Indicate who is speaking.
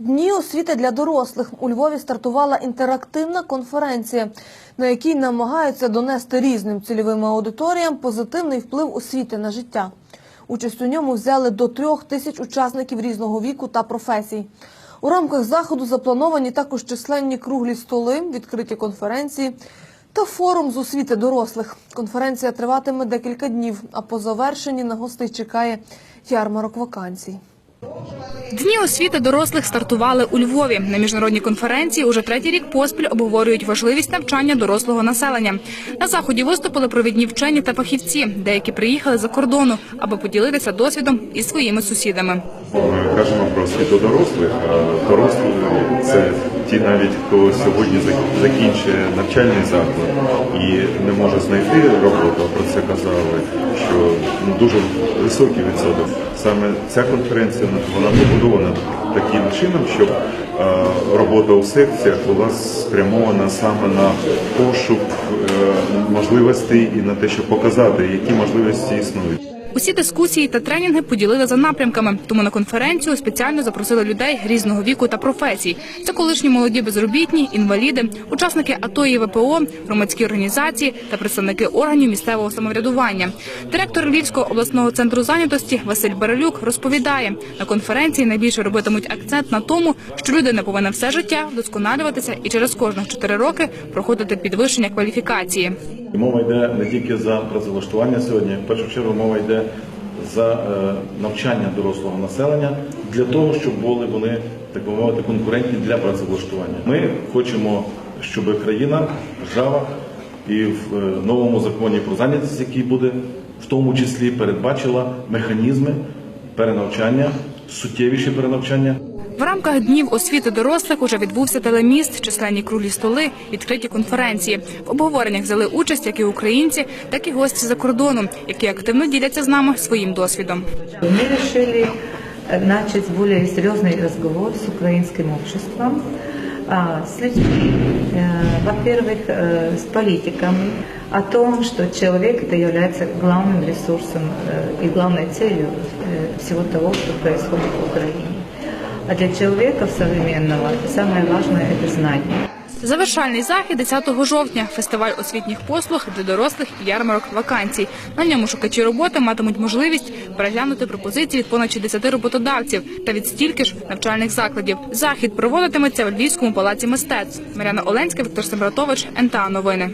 Speaker 1: Дні освіти для дорослих у Львові стартувала інтерактивна конференція, на якій намагаються донести різним цільовим аудиторіям позитивний вплив освіти на життя. Участь у ньому взяли до трьох тисяч учасників різного віку та професій. У рамках заходу заплановані також численні круглі столи, відкриті конференції та форум з освіти дорослих. Конференція триватиме декілька днів, а по завершенні на гостей чекає ярмарок вакансій.
Speaker 2: Дні освіти дорослих стартували у Львові. На міжнародній конференції уже третій рік поспіль обговорюють важливість навчання дорослого населення. На заході виступили провідні вчені та фахівці. Деякі приїхали за кордону, аби поділитися досвідом із своїми сусідами.
Speaker 3: Ми кажемо про освіту дорослих, а дорослі це ті навіть, хто сьогодні закінчує навчальний заклад і не може знайти роботу, про це казали, що ну, дуже високий відсоток. Саме ця конференція вона побудована таким чином, щоб е, робота у секціях була спрямована саме на пошук е, можливостей і на те, щоб показати, які можливості існують.
Speaker 2: Усі дискусії та тренінги поділили за напрямками. Тому на конференцію спеціально запросили людей різного віку та професій. Це колишні молоді безробітні, інваліди, учасники АТО і ВПО, громадські організації та представники органів місцевого самоврядування. Директор Львівського обласного центру зайнятості Василь Баралюк розповідає, на конференції найбільше робитимуть акцент на тому, що людина повинна все життя вдосконалюватися і через кожних 4 роки проходити підвищення кваліфікації.
Speaker 4: Мова йде не тільки за працевлаштування сьогодні, в першу чергу мова йде за е, навчання дорослого населення для того, щоб були вони, так би мовити, конкурентні для працевлаштування. Ми хочемо, щоб країна, держава і в е, новому законі про зайнятість, який буде, в тому числі передбачила механізми перенавчання, суттєвіші перенавчання.
Speaker 2: В рамках днів освіти дорослих уже відбувся телеміст, численні круглі столи, відкриті конференції. В обговореннях взяли участь як і українці, так і гості за кордону, які активно діляться з нами своїм досвідом.
Speaker 5: Мы решили э, начать более серьезный разговор с украинским обществом, а, с людьми, э, во-первых, э, с политиками, о том, что человек это является главным ресурсом э, и главной целью э, всего того, что происходит в Украине. А для человека современного самое важное – это знание.
Speaker 2: Завершальний захід 10 жовтня. Фестиваль освітніх послуг для дорослих і ярмарок вакансій. На ньому шукачі роботи матимуть можливість переглянути пропозиції від понад 60 роботодавців та від стільки ж навчальних закладів. Захід проводитиметься в Львівському палаці мистецтв. Маряна Оленська, Віктор Сембратович, НТА Новини.